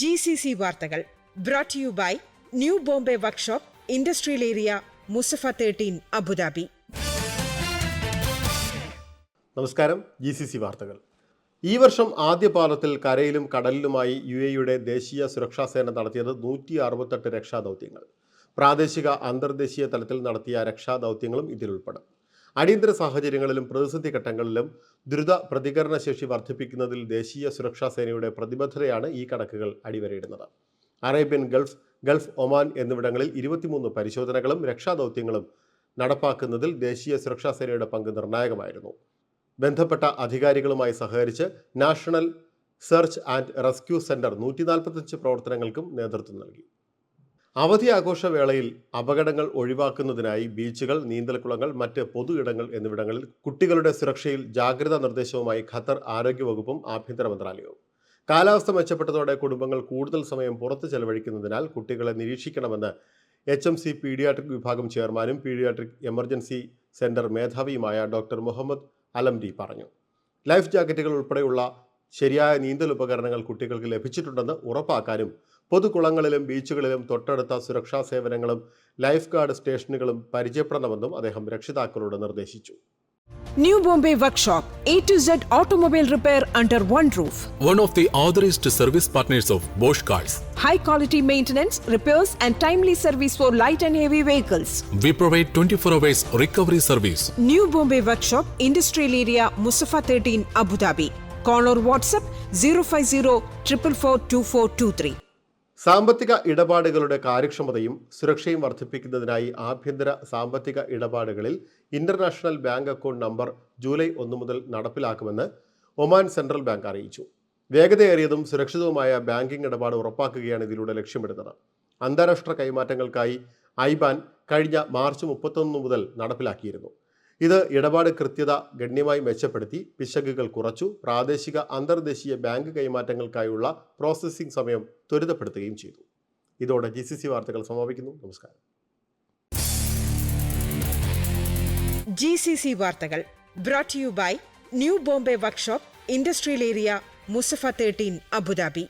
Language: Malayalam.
ജി സി സി വാർത്തകൾ brought you by new Bombay workshop industrial area Musaffah thirteen Abu Dhabi നമസ്കാരം ജി സി സി വാർത്തകൾ. ഈ വർഷം ആദ്യ പാദത്തിൽ കരയിലും കടലിലുമായി യു എയുടെ ദേശീയ സുരക്ഷാ സേന നടത്തിയത് നൂറ്റി അറുപത്തെട്ട് രക്ഷാദൗത്യങ്ങൾ. പ്രാദേശിക അന്തർദേശീയ തലത്തിൽ നടത്തിയ രക്ഷാദൗത്യങ്ങളും ഇതിലുൾപ്പെടും. അടിയന്തര സാഹചര്യങ്ങളിലും പ്രതിസന്ധി ഘട്ടങ്ങളിലും ദ്രുത പ്രതികരണ ശേഷി വർദ്ധിപ്പിക്കുന്നതിൽ ദേശീയ സുരക്ഷാ സേനയുടെ പ്രതിബദ്ധതയാണ് ഈ കണക്കുകൾ അടിവരയിടുന്നത്. അറേബ്യൻ ഗൾഫ് ഗൾഫ് ഒമാൻ എന്നിവിടങ്ങളിൽ ഇരുപത്തിമൂന്ന് പരിശോധനകളും രക്ഷാദൗത്യങ്ങളും നടപ്പാക്കുന്നതിൽ ദേശീയ സുരക്ഷാ സേനയുടെ പങ്ക് നിർണായകമായിരുന്നു. ബന്ധപ്പെട്ട അധികാരികളുമായി സഹകരിച്ച് national search and rescue centre നൂറ്റി നാൽപ്പത്തഞ്ച് പ്രവർത്തനങ്ങൾക്കും നേതൃത്വം നൽകി. അവധി ആഘോഷവേളയിൽ അപകടങ്ങൾ ഒഴിവാക്കുന്നതിനായി ബീച്ചുകൾ നീന്തൽക്കുളങ്ങൾ മറ്റ് പൊതു ഇടങ്ങൾ എന്നിവിടങ്ങളിൽ കുട്ടികളുടെ സുരക്ഷയിൽ ജാഗ്രതാ നിർദ്ദേശവുമായി ഖത്തർ ആരോഗ്യവകുപ്പും ആഭ്യന്തര മന്ത്രാലയവും. കാലാവസ്ഥ മെച്ചപ്പെട്ടതോടെ കുടുംബങ്ങൾ കൂടുതൽ സമയം പുറത്ത് ചെലവഴിക്കുന്നതിനാൽ കുട്ടികളെ നിരീക്ഷിക്കണമെന്ന് എച്ച് എം സി പീഡിയാട്രിക് വിഭാഗം ചെയർമാനും പീഡിയാട്രിക് എമർജൻസി സെന്റർ മേധാവിയുമായ ഡോക്ടർ മുഹമ്മദ് അലംഡി പറഞ്ഞു. ലൈഫ് ജാക്കറ്റുകൾ ഉൾപ്പെടെയുള്ള ശരിയായ നീന്തൽ ഉപകരണങ്ങൾ കുട്ടികൾക്ക് ലഭിച്ചിട്ടുണ്ടെന്ന് ഉറപ്പാക്കാനും പൊതുകുളങ്ങളിലും ബീച്ചുകളിലും തൊട്ടടുത്ത സുരക്ഷാ സേവനങ്ങളും ലൈഫ് ഗാർഡ് സ്റ്റേഷനുകളും പരിചയപ്പെടണമെന്നും അദ്ദേഹം രക്ഷിതാക്കളോട് നിർദ്ദേശിച്ചു New Bombay Workshop, A to Z automobile repair under one roof. one of the authorized service partners of Bosch Cars. high quality maintenance, repairs, and timely service for light and heavy vehicles. We provide 24 hours recovery service. New Bombay Workshop, Industrial Area, Musafa 13, Abu Dhabi. Call or WhatsApp 050 444 സാമ്പത്തിക ഇടപാടുകളുടെ കാര്യക്ഷമതയും സുരക്ഷയും വർദ്ധിപ്പിക്കുന്നതിനായി ആഭ്യന്തര സാമ്പത്തിക ഇടപാടുകളിൽ international bank account number July ഒന്ന് മുതൽ നടപ്പിലാക്കുമെന്ന് ഒമാൻ സെൻട്രൽ ബാങ്ക് അറിയിച്ചു. വേഗതയേറിയതും സുരക്ഷിതവുമായ ബാങ്കിംഗ് ഇടപാട് ഉറപ്പാക്കുകയാണ് ഇതിലൂടെ ലക്ഷ്യമിടുന്നത്. അന്താരാഷ്ട്ര കൈമാറ്റങ്ങൾക്കായി ഐബാൻ കഴിഞ്ഞ മാർച്ച് മുപ്പത്തൊന്ന് മുതൽ നടപ്പിലാക്കിയിരുന്നു. ഇത് ഇടപാട് കൃത്യത ഗണ്യമായി മെച്ചപ്പെടുത്തി. പിശകുകൾ കുറച്ചു. പ്രാദേശിക അന്തർദേശീയ ബാങ്ക് കൈമാറ്റങ്ങൾക്കായുള്ള പ്രോസസ്സിംഗ് സമയം ത്വരിതപ്പെടുത്തുകയും ചെയ്തു. ഇതോടെ ജി സി സി വാർത്തകൾ സമാപിക്കുന്നു. നമസ്കാരം. ജി സി സി വാർത്തകൾ brought you by new Bombay workshop industrial area Musaffah thirteen Abu Dhabi